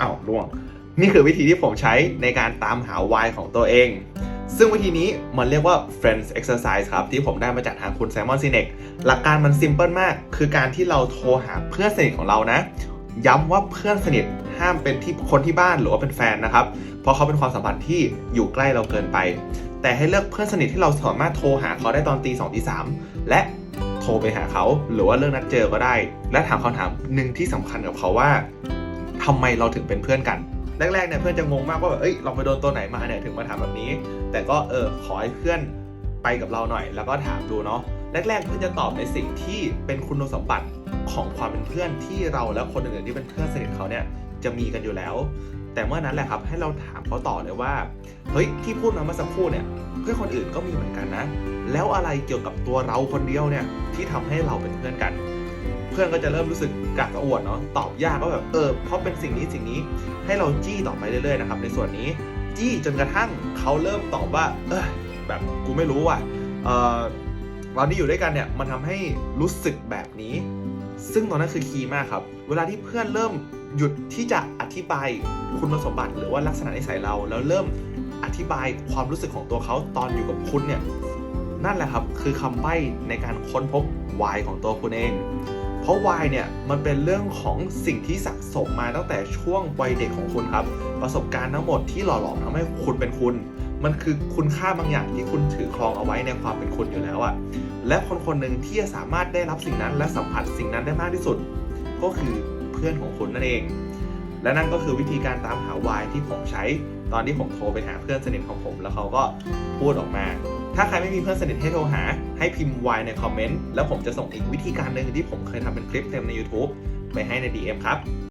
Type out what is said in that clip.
อ้าวล่วง นี่คือวิธีที่ผมใช้ในการตามหา Y ของตัวเอง ซึ่งวิธีนี้มันเรียกว่า friends exercise ครับ ที่ผมได้มาจากทางคุณแซมมอนซินเนกหลักการมันซิมเพิลมาก คือการที่เราโทรหาเพื่อนสนิทของเรานะ ย้ำว่าเพื่อนสนิทห้ามเป็นที่คนที่บ้านหรือว่าเป็นแฟนนะครับ เพราะเขาเป็นความสัมพันธ์ที่อยู่ใกล้เราเกินไป แต่ให้เลือกเพื่อนสนิทที่เราสามารถโทรหาเขาได้ตอนตีสองตีสามและโทรไปหาเขา หรือว่าเรื่องนัดเจอก็ได้ และถามคำถามหนึ่งที่สำคัญกับเขาว่า ทำไมเราถึงเป็นเพื่อนกัน แรกๆเนี่ยเพื่อนจะงงมากว่าแบบเอ้ยเราไปโดนตัวไหนมาเนี่ยถึงมาถามแบบนี้ แต่ก็เออขอให้เพื่อนไปกับเราหน่อย แล้วก็ถามดูเนาะแรกๆเพื่อนจะตอบในสิ่งที่เป็นคุณสมบัติของความเป็นเพื่อนที่เราและคนอื่นๆที่เป็นเพื่อนสนิทเขาเนี่ยจะมีกันอยู่แล้ว แต่เมื่อนั้นแหละครับให้เราถามเขาต่อเลยว่าเฮ้ยที่พูดมาเมื่อสักครู่เนี่ยเพื่อนคนอื่นก็มีเหมือนกันนะ แล้วอะไรเกี่ยวกับตัวเราคนเดียวเนี่ยที่ทำให้เราเป็นเพื่อนกัน เพื่อนก็จะเริ่มรู้สึกกากระอ่วนเนาะตอบยากว่าแบบเออเพราะเป็นสิ่งนี้สิ่งนี้ให้เราจี้ต่อไปเรื่อยๆนะครับในส่วนนี้จี้จนกระทั่งเขาเริ่มตอบว่า เออแบบกูไม่รู้ว่ะเออวันที่อยู่ด้วยกันเนี่ยมันทำให้รู้สึกแบบนี้ ซึ่งตอนนั้นคือคีย์มากครับ เวลาที่เพื่อนเริ่มหยุดที่จะอธิบายคุณสมบัติหรือว่าลักษณะนิสัยเรา แล้วเริ่มอธิบายความรู้สึกของตัวเขาตอนอยู่กับคุณเนี่ยนั่นแหละครับคือคำใบ้ในการค้นพบ why ของตัวคุณเอง ราะ why เนี่ยมันเป็นเรื่องของสิ่งที่สะสมมาตั้งแต่ช่วงวัยเด็กของคุณครับ ประสบการณ์ทั้งหมดที่หล่อหลอมทำให้คุณเป็นคุณ มันคือคุณค่าบางอย่างที่คุณถือครองเอาไว้ในความเป็นคุณอยู่แล้วอะและคนคนหนึ่งที่จะสามารถได้รับสิ่งนั้น และสัมผัสสิ่งนั้นได้มากที่สุด ก็คือเพื่อนของคุณนั่นเอง และนั่นก็คือวิธีการตามหา why ที่ผมใช้ตอนที่ผมโทรไปหาเพื่อนสนิทของผม แล้วเขาก็พูดออกมา ถ้าใครไม่มีเพื่อนสนิทให้โทรหา ให้พิมพ์ y ในคอมเมนต์ แล้วผมจะส่งอีกวิธีการหนึ่งที่ผมเคยทำเป็นคลิปเต็มใน YouTube ไปให้ใน DM ครับ